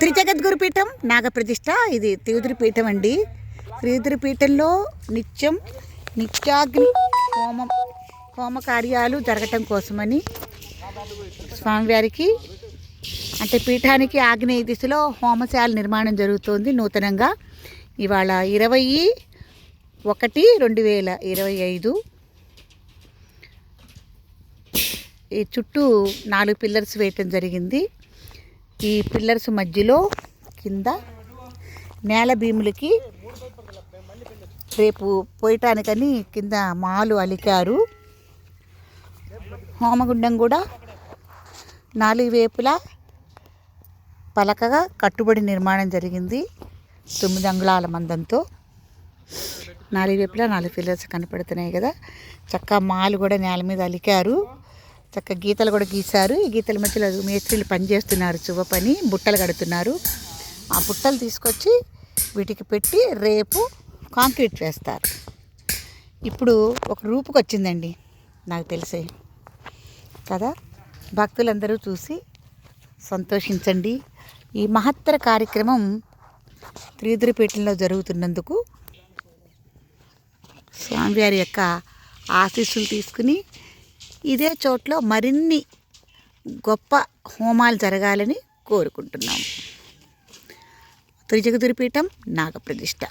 త్రిజగద్గురు పీఠం నాగప్రతిష్ట ఇది తిరుదిరి పీఠం అండి. తిరుదిరి పీఠంలో నిత్యం నిత్యాగ్ని హోమం హోమ కార్యాలు జరగటం కోసమని స్వామివారికి అంటే పీఠానికి ఆగ్నేయ దిశలో హోమశాల నిర్మాణం జరుగుతోంది నూతనంగా. ఇవాళ ఇరవై ఒకటి రెండు వేల ఇరవై ఐదు. ఈ చుట్టూ నాలుగు పిల్లర్స్ వేయటం జరిగింది. ఈ పిల్లర్స్ మధ్యలో కింద నేల భీములకి రేపు పోయటానికని కింద మాలు అలికారు. హోమగుండం కూడా నాలుగు వేపులా పలకగా కట్టుబడి నిర్మాణం జరిగింది తొమ్మిది అంగుళాల మందంతో. నాలుగు వేపులా నాలుగు పిల్లర్స్ కనపడుతున్నాయి కదా. చక్క మాలు కూడా నేల మీద అలికారు. చక్క గీతలు కూడా గీశారు. ఈ గీతల మధ్యలో మేస్త్రీలు పని చేస్తున్నారు చువ్వ పని. బుట్టలు కడుతున్నారు. ఆ బుట్టలు తీసుకొచ్చి వీటికి పెట్టి రేపు కాంక్రీట్ వేస్తారు. ఇప్పుడు ఒక రూపుకి వచ్చిందండి. నాకు తెలిసే. కదా? భక్తులందరూ చూసి సంతోషించండి. ఈ మహత్తర కార్యక్రమం త్రిదురిపేటలో జరుగుతున్నందుకు స్వామివారి యొక్క ఆశీస్సులు తీసుకుని ఇదే చోట్లో మరిన్ని గొప్ప హోమాలు జరగాలని కోరుకుంటున్నాము త్రిజగదురిపీఠం నాగప్రతిష్ట